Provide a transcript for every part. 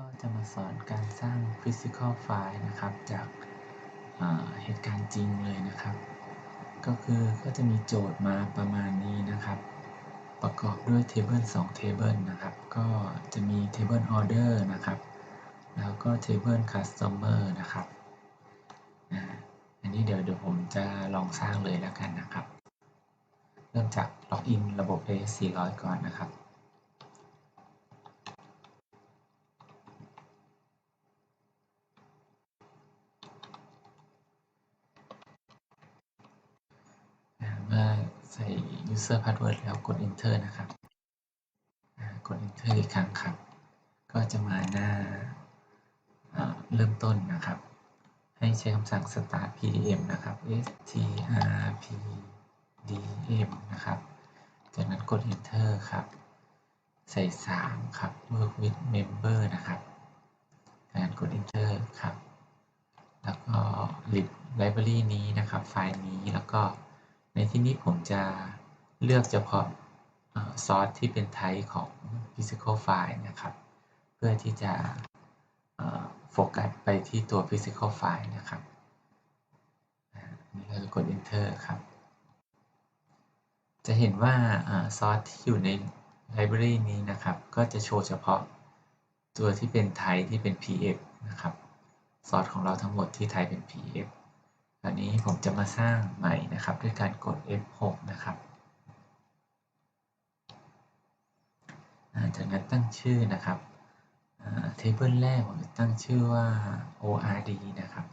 ก็จะมาสอนการสร้าง Physical File นะครับ จากเหตุการณ์จริงเลยนะครับ ก็คือก็จะมีโจทย์มาประมาณนี้นะครับ ประกอบด้วย Table 2 Table นะครับ ก็จะมี Table Order นะครับ แล้วก็ Table Customer นะครับอันนี้เดี๋ยวเดี๋ยวผมจะลองสร้างเลยแล้วกันนะครับ เริ่มจากล็อกอินระบบ AS400 ก่อนนะครับเมื่อใส่ user password แล้วกด enter นะครับกด enter อีกครั้งครับ ก็จะมาหน้าเริ่มต้นนะครับ ให้ใช้คำสั่ง start pdm นะครับ strpdm นะครับ จากนั้นกด enter ครับ ใส่ 3 ครับ work with member นะครับจากนั้นกด enter ครับ แล้วก็ lib library นี้นะครับ ไฟล์นี้แล้วก็ในที่นี้ผมจะ เลือกเฉพาะซอสที่เป็นไทป์ของ physical file นะครับ เพื่อที่จะโฟกัสไปที่ตัว physical file นะครับนี่เราจะกด enter ครับ จะเห็นว่าซอสที่อยู่ใน library นี้นะครับ ก็จะโชว์เฉพาะตัวที่เป็นไทป์ที่เป็น pf นะครับ ซอสของเราทั้งหมดที่ไทป์เป็น pf อันนี้ผมจะมาสร้างใหม่นะครับ ด้วยการกด F6 นะครับ จากนั้นตั้งชื่อนะครับเทเบิลแรกผมจะตั้งชื่อว่า ORD นะครับ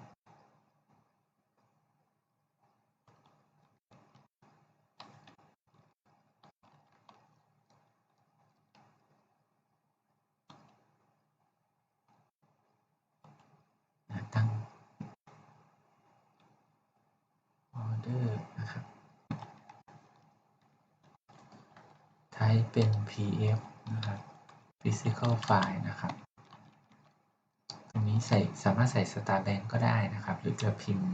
ตั้งเดอร์นะครับ ไทป์เป็น pf นะครับ physical file นะครับ ตรงนี้ใส่สามารถใส่ star bank ก็ได้นะครับ หรือจะพิมพ์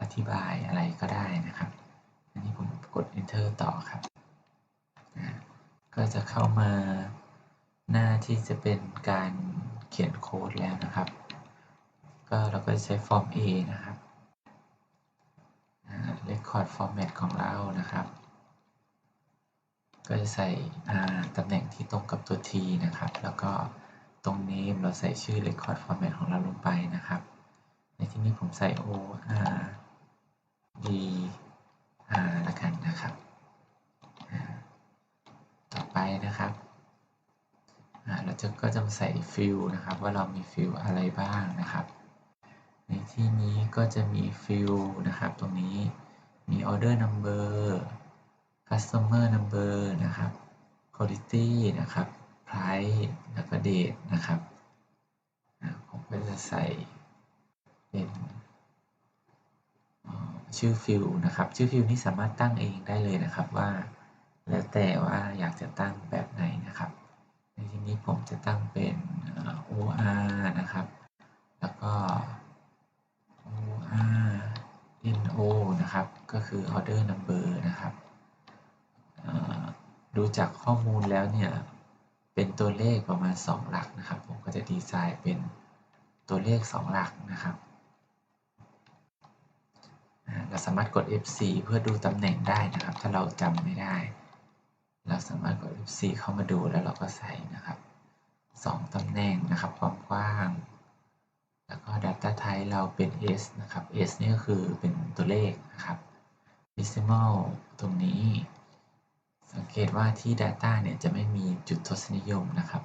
อธิบายอะไรก็ได้นะครับ อันนี้ผมกด enter ต่อครับ ก็จะเข้ามาหน้าที่จะเป็นการเขียนโค้ดแล้วนะครับ ก็เราก็ใช้ฟอร์ม A นะครับ Record Format ของเรานะครับ ก็จะใส่ตำแหน่งที่ตรงกับตัว T นะครับ แล้วก็ตรง Name เราใส่ชื่อ Record Format ของเราลงไปนะครับ ในที่นี้ผมใส่ O R D R ละกันนะครับ ต่อไปนะครับเราจะก็จะมาใส่ฟิลนะครับ ว่าเรามีฟิลอะไรบ้างนะครับ ในที่นี้ก็จะมีฟิลนะครับ ตรงนี้มี order number customer number นะครับ quality นะครับ price แล้วก็ date นะครับผมก็จะใส่เป็นชื่อฟิลนะครับ ชื่อฟิลนี้สามารถตั้งเองได้เลยนะครับว่า แล้วแต่ว่าอยากจะตั้งแบบไหนนะครับ ในที่นี้ผมจะตั้งเป็น OR นะครับ แล้วก็ OR NO นะครับ ก็คือ order number นะครับ ดูจากข้อมูลแล้วเนี่ย เป็นตัวเลขประมาณ 2 หลักนะครับ ผมก็จะดีไซน์เป็นตัวเลข 2 หลักนะครับ เราสามารถกด F4 เพื่อดูตำแหน่งได้นะครับ ถ้าเราจำไม่ได้ เราสามารถกด F4 เข้ามาดูแล้วเราก็ใส่นะครับ2ตำแหน่งนะครับ ความกว้าง แล้วก็ Data Type เราเป็น S นะครับ S นี่ก็คือเป็นตัวเลขนะครับ Decimal ตรงนี้ สังเกตว่าที่ Data เนี่ยจะไม่มีจุดทศนิยมนะครับ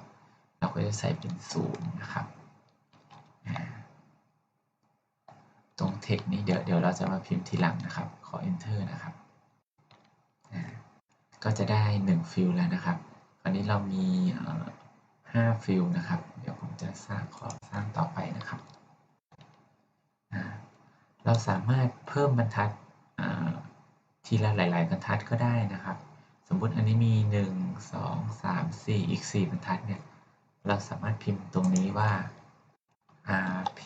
เราก็จะใส่เป็นศูนย์นะครับตรง text นี้เดี๋ยวเดี๋ยวเราจะมาพิมพ์ทีหลังนะครับ ขอ enter นะครับก็จะได้1ฟิลแล้วนะครับคราวนี้เรามี5ฟิลนะครับ เดี๋ยวผมจะสร้างขอสร้างต่อไปนะครับ เราสามารถเพิ่มบรรทัดทีละหลาย ๆ บรรทัดก็ได้นะครับ สมมุติอันนี้มี 1 2 3 4 อีก 4บรรทัดเนี่ย เราสามารถพิมพ์ตรงนี้ว่า rp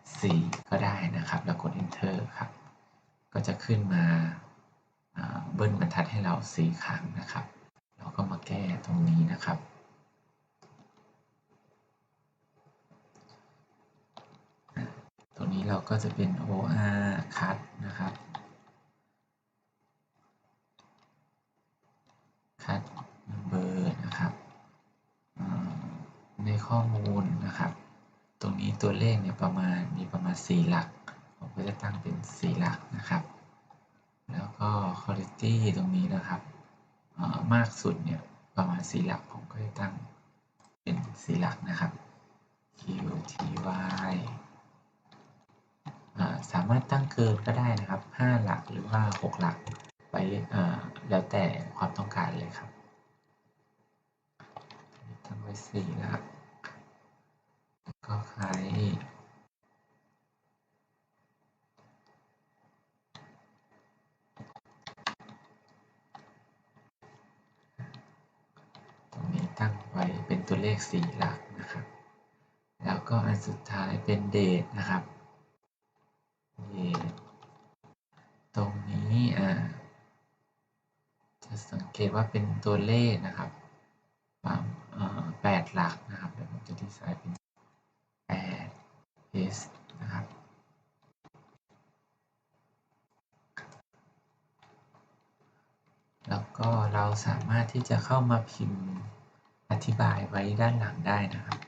4ก็ได้นะครับ แล้วกด enter ครับ ก็จะขึ้นมาเบิ้ลบรรทัดให้เรา 4 ครั้งนะครับ เราก็มาแก้ตรงนี้นะครับ ตรงนี้เราก็จะเป็น or cut นะครับ ข้อมูลนะครับ ตรงนี้ตัวเลขเนี่ยประมาณมีประมาณ 4 หลัก ผมก็จะตั้งเป็น 4 หลักนะครับ แล้วก็ quality ตรงนี้นะครับมากสุดเนี่ยประมาณ 4 หลักผมก็จะตั้งเป็น 4 หลักนะครับ qty สามารถตั้งเกินก็ได้นะครับ 5 หลักหรือว่า 6 หลักไปแล้วแต่ความต้องการเลยครับ ตั้งไว้4หลักแล้วก็ใครตรงนี้ตั้งไว้เป็นตัวเล ข 4 หลักนะครับ แล้วก็อันสุดท้ายเป็นเดทนะครับเดทตรงนี้อ่าจะสังเกตว่าเป็นตัวเลขนะครับแปดหลักนะครับเดี๋ยวผมจะดีไซน์เป็นแปด s นะครับแล้วก็เราสามารถที่จะเข้ามาพิมพ์ อธิบายไว้ด้านหลังได้นะครับ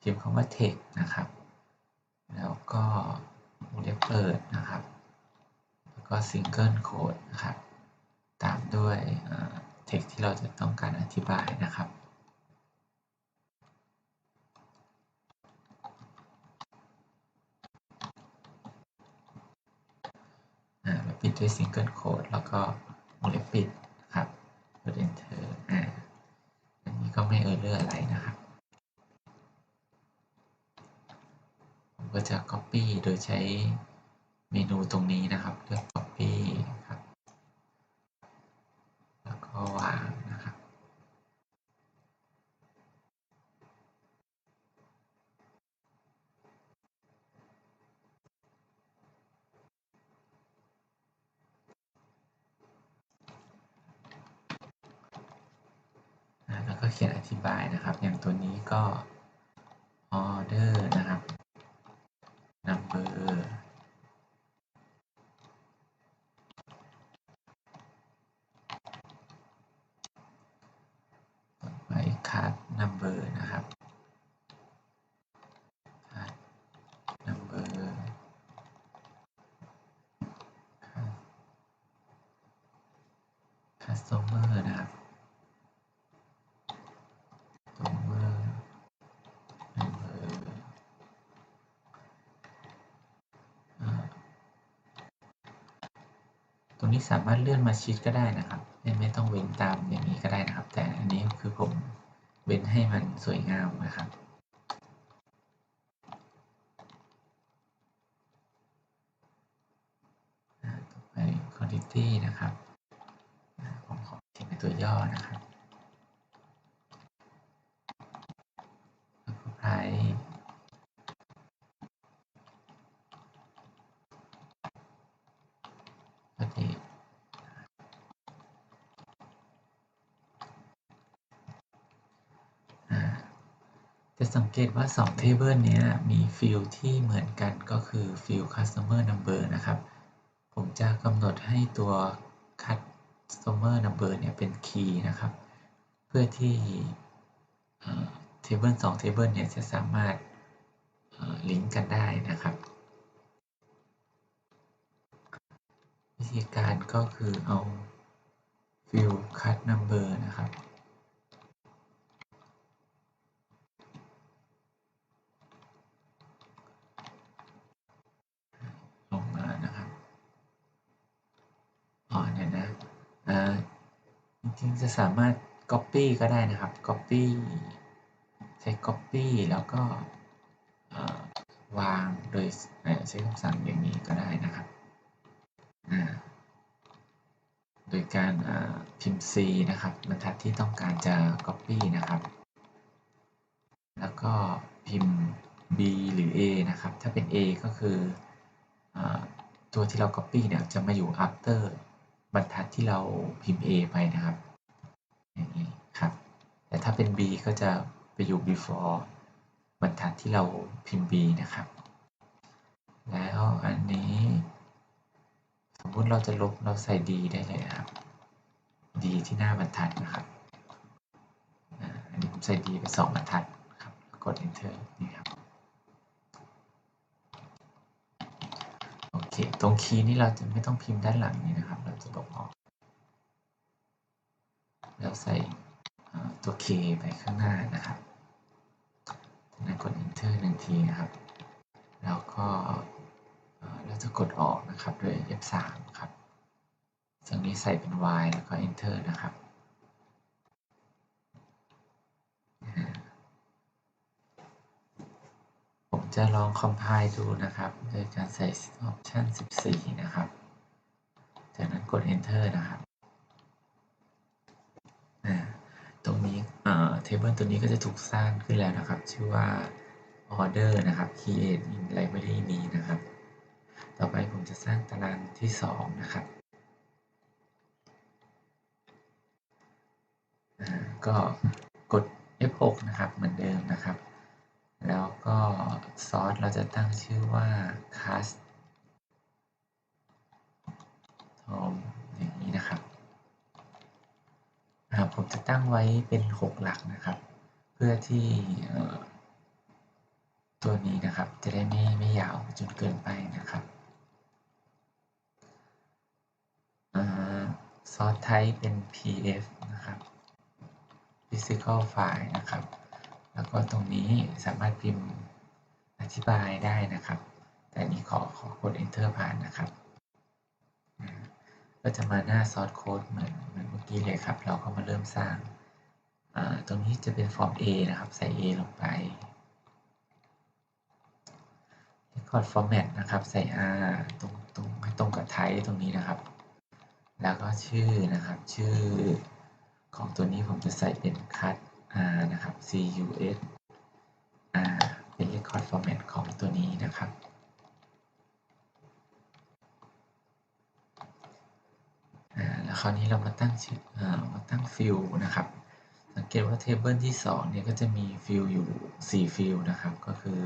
พิมพ์คำว่า text นะครับ แล้วก็วงเล็บเปิดนะครับ แล้วก็ single quote นะครับ ตามด้วย text ที่เราจะต้องการอธิบายนะครับปิดด้วย single quote แล้วก็วงเล็บปิดครับกด enter อ่าอั นี้ก็ไม่เออร์เลอร์อะไรนะครับ ผมก็จะ copy โดยใช้เมนูตรงนี้นะครับ เลือก copy ครับ แล้วก็วางนะครับ แล้วก็เขียนอธิบายนะครับ อย่างตัวนี้ก็ order นะครับ number ต่อไป card number นะครับ card number card customer นะครับ customer number ตรงนี้ สามารถเลื่อนมาชิดก็ได้นะครับ ไม่ต้องเว้นตามอย่างนี้ก็ได้นะครับ แต่อันนี้คือผมเว้นให้มันสวยงามนะครับต่อไป quality นะครับผมขอเขียนเป็นตัวย่อนะครับ แล้วก็ price ก็ดีจะสัง เกตว่า 2 table นี้มีฟิลที่เหมือนกันก็คือฟิล customer number นะครับ ผมจะกำหนดให้ตัว customer number เนี่ยเป็น key นะครับ เพื่อที่ table 2 table เนี่ยจะสามารถลิงก์กันได้นะครับ วิธีการก็คือเอา fill cut number นะครับ ลงมานะครับ อ๋อเนี่ยนะจริงๆจะ สามารถ copy ก็ได้นะครับ copy ใช้ copy แล้วก็วางโดยใช้คำสั่งอย่างนี้ก็ได้นะครับ โดยการพิมพ์ C นะครับบรรทัดที่ต้องการจะ copy นะครับ แล้วก็พิมพ์ B หรือ A นะครับ ถ้าเป็น A ก็คืออตัวที่เรา copy เนี่ยจะมาอยู่ after บรรทัดที่เราพิมพ์ A ไปนะครับ อย่างนี้ครับ แต่ถ้าเป็น B ก็จะไปอยู่ before บรรทัดที่เราพิมพ์ B นะครับ แล้วอันนี้ สมมุติเราจะลบเราใส่ดีได้เลยนะครับดีที่หน้าบรรทัดนะครับอันนี้ผมใส่ดีไปสองบรรทัดครับ กด enter นี่ครับโอเค ตรงคีย์นี้เราจะไม่ต้องพิมพ์ด้านหลังนี้นะครับ เราจะลบออก แล้วใส่ตัว K ไปข้างหน้านะครับจากนั้นกด enter หนึ่งทีนะครับ แล้วก็เราจะกดออกนะครับด้วย F3 ครับตรงนี้ใส่เป็น Y แล้วก็ enter นะครับผมจะลอง compile ดูนะครับโดยการใส่ option 14 นะครับ จากนั้นกด enter นะครับอ่า ตรงนี้เอ่อ table ตัวนี้ก็จะถูกสร้างขึ้นแล้วนะครับ ชื่อว่า order นะครับ create in library นี้นะครับ ต่อไปผมจะสร้างตารางที่ 2 นะครับก็กด F6 นะครับเหมือนเดิมนะครับ แล้วก็ซอสเราจะตั้งชื่อว่า cast tom อย่างนี้นะครับ อ่าผมจะตั้งไว้เป็น 6 หลักนะครับ เพื่อที่ตัวนี้นะครับจะได้ไม่ไม่ยาวจนเกินไปนะครับซอสไทป์เป็น pf นะครับ physical file นะครับ แล้วก็ตรงนี้สามารถพิมพ์อธิบายได้นะครับ แต่นี้ขอขอกด enter ผ่านนะครับ ก็จะมาหน้า source code เหมือนเหมือนเมื่อกี้เลยครับ เราก็มาเริ่มสร้าง ตรงนี้จะเป็นฟอร์ม A นะครับ ใส่ A ลงไป record format นะครับ ใส่ R ตรงตรงให้ตรงกับ type ตรงนี้นะครับ แล้วก็ชื่อนะครับ ชื่อของตัวนี้ผมจะใส่เป็น cut R นะครับ CUS R เป็น record format ของตัวนี้นะครับ อ่าแล้ว คราวนี้เรามาตั้งชื่อมาตั้งฟิลนะครับ สังเกตว่าเทเบิลที่2เนี่ยก็จะมีฟิลอยู่ 4 ฟิลนะครับ ก็คือ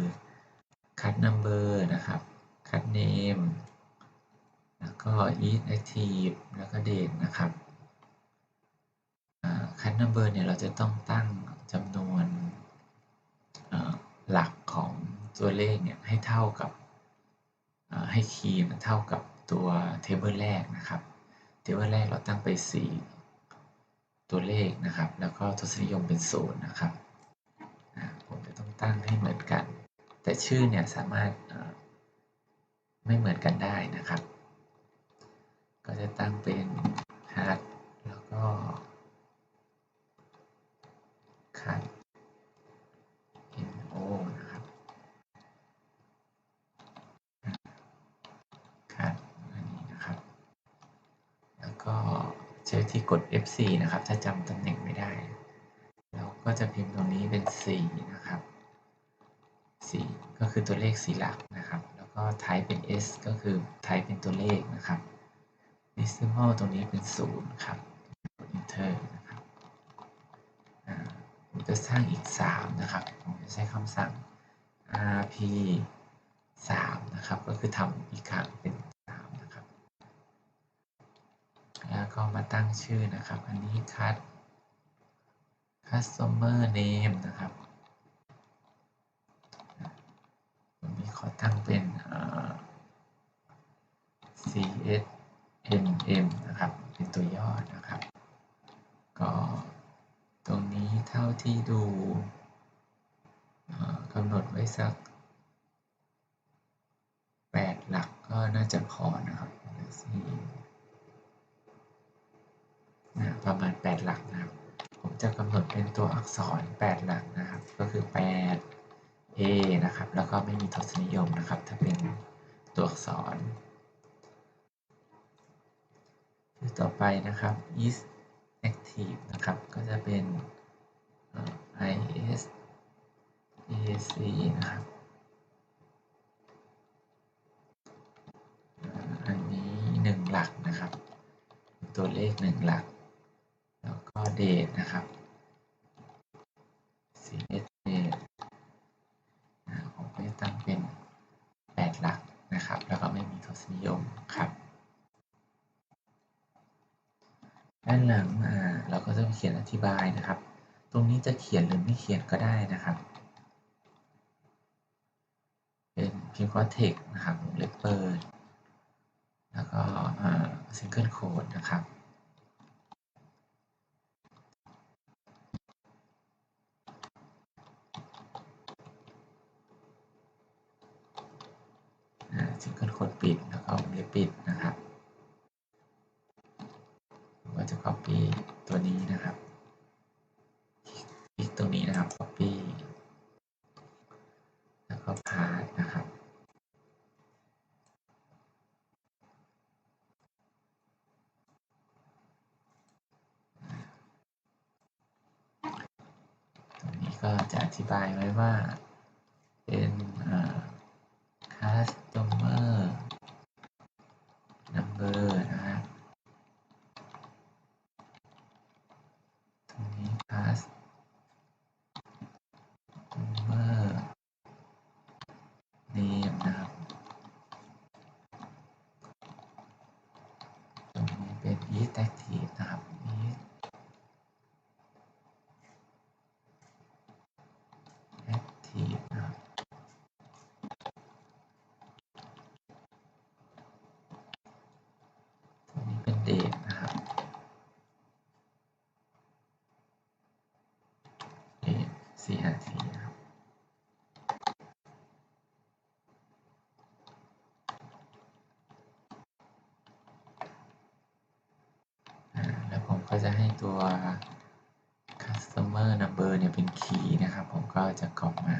cut number นะครับ cut name แล้วก็ is active แล้วก็ date นะครับอ่า cut number เนี่ยเราจะต้องตั้งจำนวนหลักของตัวเลขเนี่ยให้เท่ากับให้คีย์มันเท่ากับตัวเทเบิลแรกนะครับ เทเบิลแรกเราตั้งไป 4 ตัวเลขนะครับ แล้วก็ทศนิยมเป็นศูนย์นะครับผมจะต้องตั้งให้เหมือนกัน แต่ชื่อเนี่ยสามารถไม่เหมือนกันได้นะครับ ก็จะตั้งเป็น hard แล้วก็ cut no นะครับ cut อันนี้นะครับ แล้วก็ใช้ที่ กด F4 นะครับ ถ้าจำตำแหน่งไม่ได้ เราก็จะพิมพ์ตรงนี้เป็น 4 นะครับ 4 ก็คือตัวเลข4หลักนะครับ แล้วก็ type เป็น S ก็คือ type เป็นตัวเลขนะครับ decimal ตรงนี้เป็น 0 ครับกด enter นะครับผมจะสร้างอีก 3 นะครับผมจะใช้คำสั่ง rp 3 นะครับ ก็คือทำอีกครั้งเป็น 3 นะครับ แล้วก็ มาตั้งชื่อนะครับ อันนี้ cut customer name นะครับตรงนี้ขอตั้งเป็น CSMM นะครับ เป็นตัวย่อนะครับ ก็ตรงนี้เท่าที่ดูกำหนดไว้สัก 8 หลักก็น่าจะพอนะครับ ประมาณ 8 หลักนะครับ ผมจะกำหนดเป็นตัวอักษร 8 หลักนะครับ ก็คือ 8 A นะครับ แล้วก็ไม่มีทศนิยมนะครับ ถ้าเป็นตัวอักษรต่อไปนะครับ is active นะครับ ก็จะเป็นเอ่อ is ac นะครับ อันนี้ 1 หลักนะครับ ตัวเลข 1 หลัก แล้วก็ date นะครับ cs date อ่าผมก็จะตั้งเป็น 8 หลักนะครับ แล้วก็ไม่มีทศนิยมครับ ด้านหลังอ่าเราก็จะเขียนอธิบายนะครับ ตรงนี้จะเขียนหรือไม่เขียนก็ได้นะครับ เป็นพิมพ์ว่า text นะครับวงเล็บเปิด แล้วก็ single quote นะครับ single quote ปิด แล้วก็วงเล็บปิดนะครับผมก็ จะ copy ตัวนี้นะครับคลิกตรงนี้นะครับ copy แล้วก็ paste นะครับตรงนี้ก็จะอธิบายไว้ว่า เป็น customer number นะครับ ตรงนี้ customer name นะครับ ตรงนี้เป็น is active นะครับ is active นะครับ ตรงนี้เป็น date นะครับ date สี่นาทีนะครับ อ่าแล้วผมก็ จะให้ตัว customer number เนี่ยเป็น key นะครับ ผมก็จะกรอกมา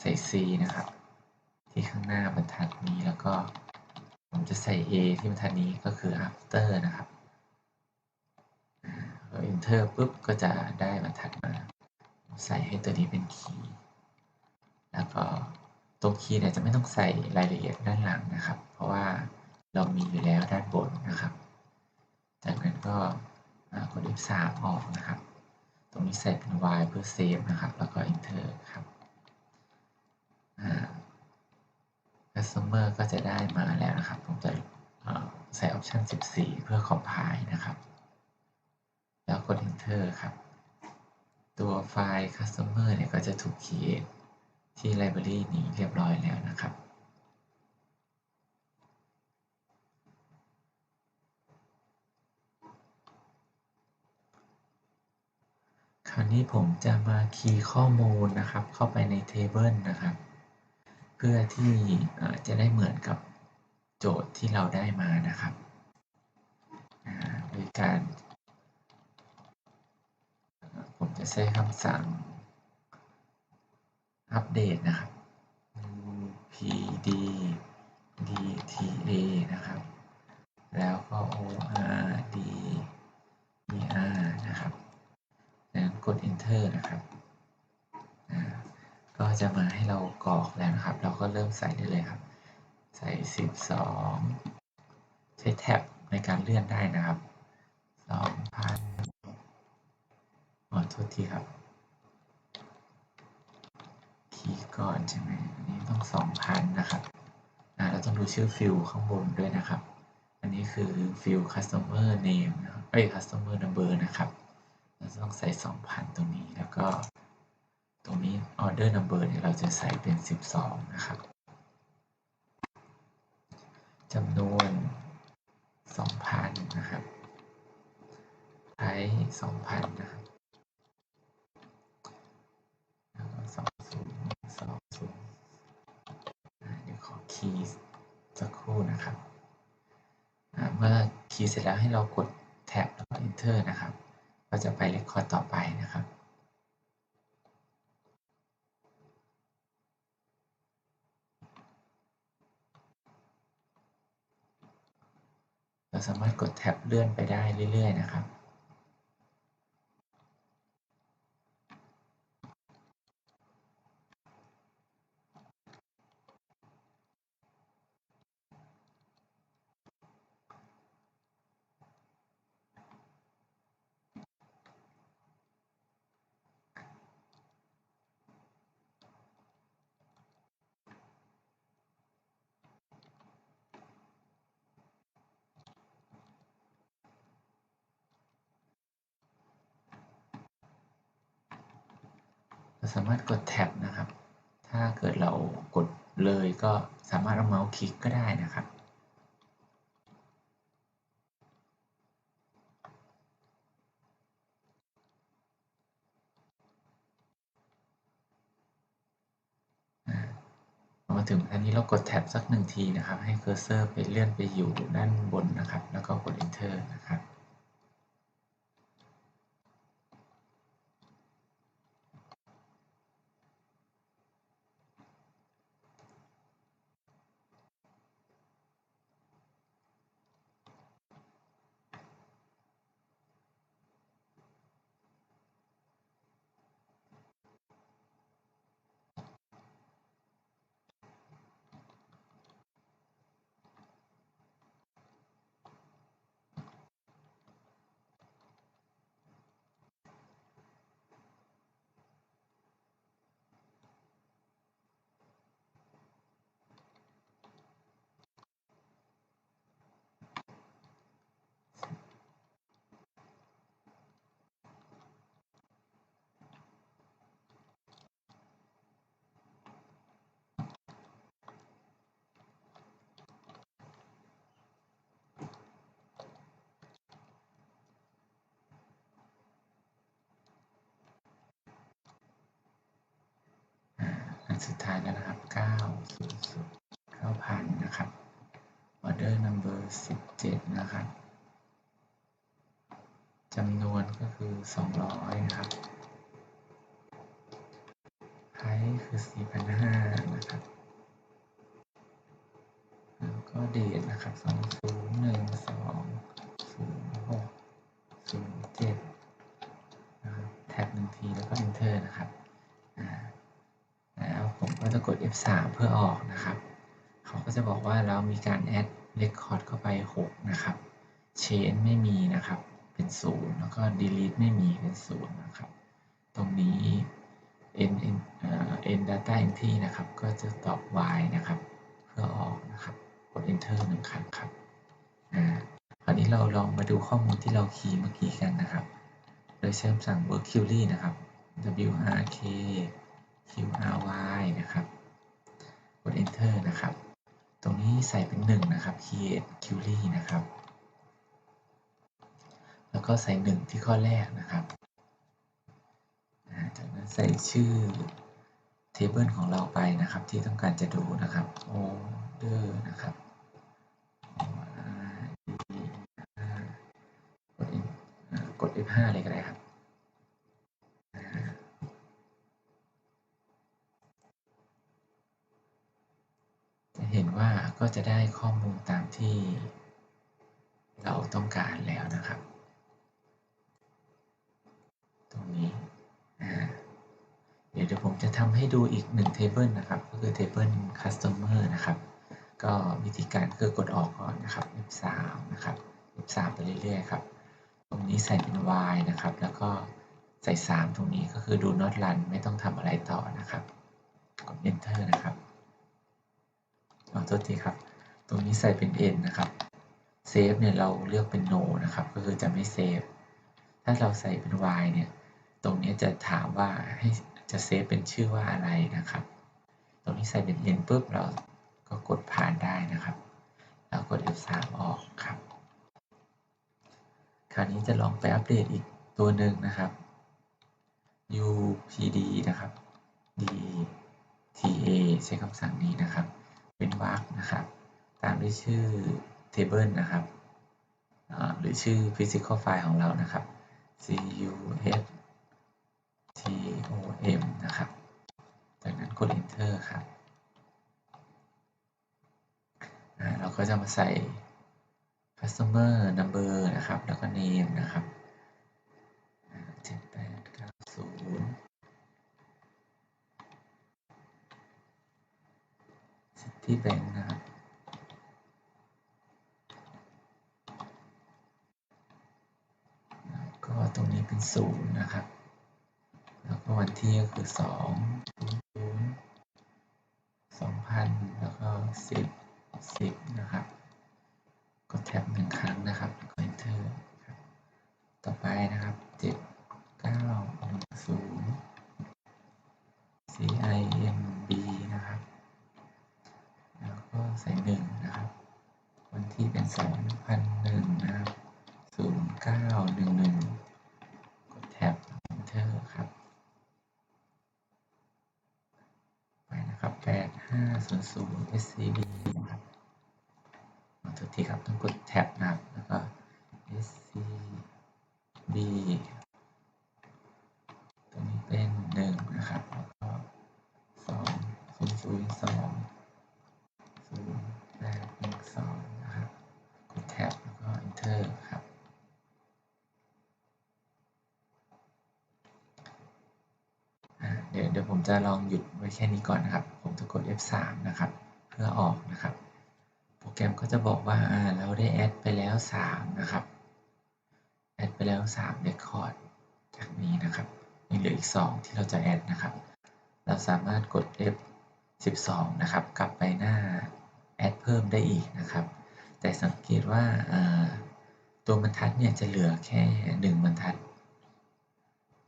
ใส่ C นะครับ ที่ข้างหน้าบรรทัดนี้แล้วก็ ผมจะใส่ A ที่บรรทัดนี้ก็คือ after นะครับพอ enter ปุ๊บก็จะได้บรรทัดมา ใส่ให้ตัวนี้เป็น key แล้วก็ตัว key เนี่ยจะไม่ต้องใส่รายละเอียดด้านหลังนะครับ เพราะว่าเรามีอยู่แล้วด้านบนนะครับ ก็กด F3 ออกนะครับ ตรงนี้ใส่เป็น Y เพื่อเซฟนะครับ แล้วก็ Enter ครับ Customer ก็จะได้มาแล้วนะครับ ผมจะใส่ Option 14 เพื่อ Compile นะครับ แล้วกด Enter ครับ ตัวไฟล์ Customer เนี่ยก็จะถูก create ที่ Library นี้เรียบร้อยแล้วนะครับ คราว นี้ผมจะมาคีย์ข้อมูลนะครับ เข้าไปใน Table นะครับ เพื่อที่จะได้เหมือนกับโจทย์ที่เราได้มานะครับโดยการ ผมจะใช้คำสั่งอัปเดตนะครับ pd dta นะครับ แล้วก็ or er นะครับจากนั้นกด enter นะครับ ก็จะมาให้เรากรอกแล้วนะครับ เราก็เริ่มใส่ได้เลยครับ ใส่ 12 ใช้แท็บในการเลื่อนได้นะครับ2,000อ๋อโทษทีครับ คีย์ก่อนใช่ไหมอันนี้ต้อง 2,000 นะครับอ่าเราต้องดูชื่อฟิลข้างบนด้วยนะครับ อันนี้คือฟิล customer name นะเอ้ย customer number นะครับ ต้องใส่ 2,000 ตรงนี้แล้วก็ตรงนี้ order number เนี่ยเราจะใส่เป็น 12 นะครับจำนวน 2,000 นะครับใช้2,000 นะครับแล้วก็20 20เดี๋ยวขอคีย์สักครู่นะครับ เมื่อคีย์เสร็จแล้วให้เรากดแท็บแล้วก็ enter นะครับ ก็จะไปเรคคอร์ดต่อไปนะครับเราสามารถกดแท็บเลื่อนไปได้เรื่อย ๆ นะครับ เราสามารถกดแท็บนะครับ ถ้าเกิดเรากดเลยก็สามารถเอาเมาส์คลิกก็ได้นะครับมาถึงอันนี้เรากดแท็บสักหนึ่งทีนะครับ ให้เคอร์เซอร์ไปเลื่อนไปอยู่ด้านบนนะครับ แล้วก็กด enter นะครับอัน สุดท้ายแล้วนะครับ9 0 9,000 นะครับ order number 17 นะครับจำนวนก็คือ 200 นะครับไพรคือ 4,500 นะครับ แล้วก็เดทนะครับ 20 จะกด F3 เพื่อออกนะครับ เขาก็จะบอกว่าเรามีการ add record เข้าไป 6 นะครับ change ไม่มีนะครับ เป็น 0 แล้วก็ delete ไม่มีเป็น 0 นะครับ ตรงนี้ n n n data entry นะครับ ก็จะตอบ y นะครับ เพื่อออกนะครับ กด enter หนึ่งครั้งครับคราวนี้เราลองมาดูข้อมูลที่เราคีย์เมื่อกี้กันนะครับ โดยใช้คำสั่ง work query นะครับ wrk qry นะครับกด enter นะครับ ตรงนี้ใส่เป็น 1 นะครับ create query นะครับ แล้วก็ใส่ 1 ที่ข้อแรกนะครับจากนั้นใส่ชื่อ table ของเราไปนะครับ ที่ต้องการจะดูนะครับ order นะครับกด F5 เลยก็ได้ครับ จะเห็นว่าก็ จะได้ข้อมูลตามที่เราต้องการแล้วนะครับ ตรงนี้ เดี๋ยวผมจะทำให้ดูอีกหนึ่ง table นะครับ ก็คือ table customer นะครับ ก็วิธีการคือกดออกก่อนนะครับ F3 นะครับ F3 ไปเรื่อยๆครับ ตรงนี้ใส่เป็น y นะครับ แล้วก็ใส่ 3 ตรงนี้ก็คือดู not run ไม่ต้องทำอะไรต่อนะครับ กด enter นะครับ ขอโทษทีครับ ตรงนี้ใส่เป็น n นะครับ save เนี่ยเราเลือกเป็น no นะครับ ก็คือจะไม่เซฟถ้าเราใส่เป็น y เนี่ย ตรงนี้จะถามว่าให้จะเซฟเป็นชื่อว่าอะไรนะครับ ตรงนี้ใส่เป็น n ปุ๊บเราก็กดผ่านได้นะครับแล้วกด F3 ออกครับ คราวนี้จะลองไปอัปเดตอีกตัวหนึ่งนะครับ upd นะครับ dta ใช้คำสั่งนี้นะครับ เป็นวรรคนะครับ ตามด้วยชื่อ table นะครับหรือชื่อ physical file ของเรานะครับ cus tom นะครับ จากนั้นกด enter ครับ เราก็จะมาใส่ customer number นะครับ แล้วก็ name นะครับ7890 City Bank นะครับก็ตรงนี้เป็นศูนย์นะครับ แล้วก็วันที่ก็คือสองศูนย์สองพันแล้วก็สิบสิบนะครับกดแท็บหนึ่งครั้งนะครับแล้วก็ enter ครับต่อไปนะครับ 500 scb นะครับทุกทีครับ ต้องกดแท็บนะครับ แล้วก็ scb ตัวนี้เป็น1นะครับ แล้วก็2 0 0 2 0แรก1 2นะครับ กดแท็บแล้วก็ enter ครับเดี๋ยวเดี๋ยวผมจะลองหยุดไว้แค่นี้ก่อนนะครับ จะกด F3 นะครับ เพื่อออกนะครับ โปรแกรมก็จะบอกว่าเราได้แอดไปแล้ว 3 นะครับ แอดไปแล้ว3 Record จากนี้นะครับยังเหลืออีก 2 ที่เราจะแอดนะครับ เราสามารถกด F12 นะครับ กลับไปหน้าแอดเพิ่มได้อีกนะครับ แต่สังเกตว่าอ่าตัวบรรทัดเนี่ยจะเหลือแค่ 1 บรรทัด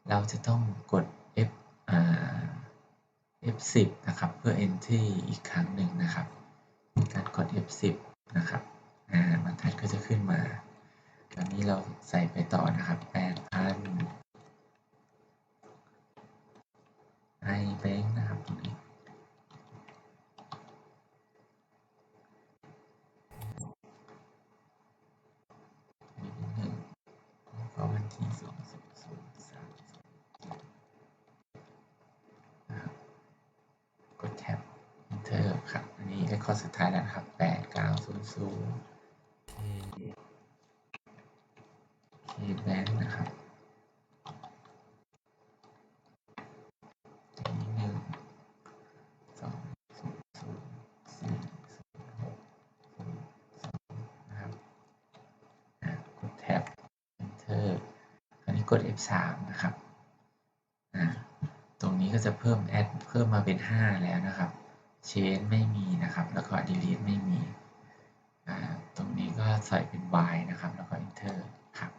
เราจะต้องกด F อ่า F10 นะครับ เพื่อ entry อีกครั้งหนึ่งนะครับมีการกด F10 นะครับอ่าบรรทัดก็จะขึ้นมาตอนนี้เราใส่ไปต่อนะครับ8,000ให้ไปครับตรงนี้ นี่เป็นหนึ่งแล้วก็วันที่สองศูนย์ศูนย์สามศูนย์นะครับกดแท็บ enter ครับ อันนี้เลคคอร์ดสุดท้ายแล้วนะครับแปดเก้าศูนย์ศูนย์ K K Bank นะครับอันนี้หนึ่งสองศูนย์ศูนย์สี่ศูนย์หกศูนย์สองนะครับอะกดแท็บ enter อันนี้ก ด F3 นะครับ ตรงนี้ก็จะเพิ่ม add เพิ่มมาเป็น 5 แล้วนะครับ change ไม่มีนะครับ แล้วก็ delete ไม่มี ตรงนี้ก็ใส่เป็น y นะครับ แล้วก็ enter ครับ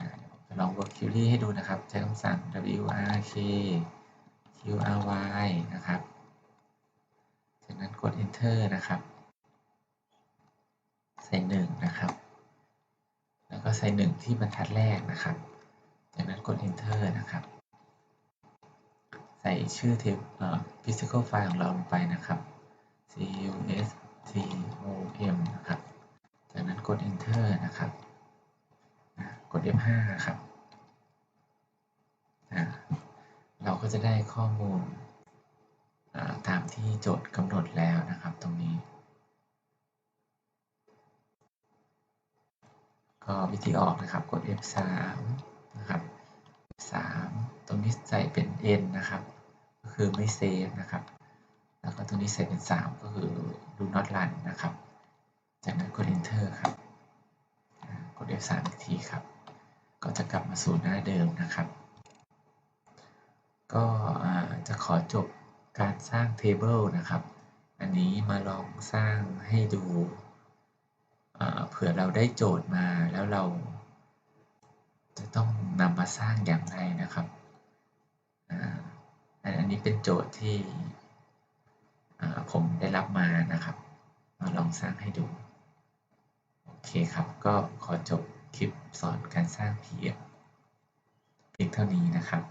อ่าเดี๋ยวผมจะลอง work query ให้ดูนะครับ ใช้คำสั่ง wrk qry นะครับ จากนั้นกด enter นะครับ ใส่หนึ่งนะครับ แล้วก็ใส่หนึ่งที่บรรทัดแรกนะครับ จากนั้นกด enter นะครับ ใส่ชื่อเทปเอ่อ physical file ของเราลงไปนะครับ custom นะครับ จากนั้นกด enter นะครับ กด F5 ครับเราก็จะได้ข้อมูลตามที่โจทย์กำหนดแล้วนะครับตรงนี้ ก็วิธีออกนะครับกด F3 นะครับ3ตรงนี้ใส่เป็น N นะครับ ก็คือไม่เซฟนะครับ แล้วก็ตรงนี้ใส่เป็น 3 ก็คือ do not run นะครับ จากนั้นกด enter ครับ กด F3 อีกทีครับ ก็จะกลับมาสู่หน้าเดิมนะครับ ก็จะขอจบการสร้าง table นะครับ อันนี้มาลองสร้างให้ดูเผื่อเราได้โจทย์มาแล้วเรา จะต้องนำมาสร้างอย่างไรนะครับอันอันนี้เป็นโจทย์ที่ผมได้รับมานะครับมาลองสร้างให้ดู โอเคครับ ก็ขอจบคลิปสอนการสร้าง PF เพียงเท่านี้นะครับ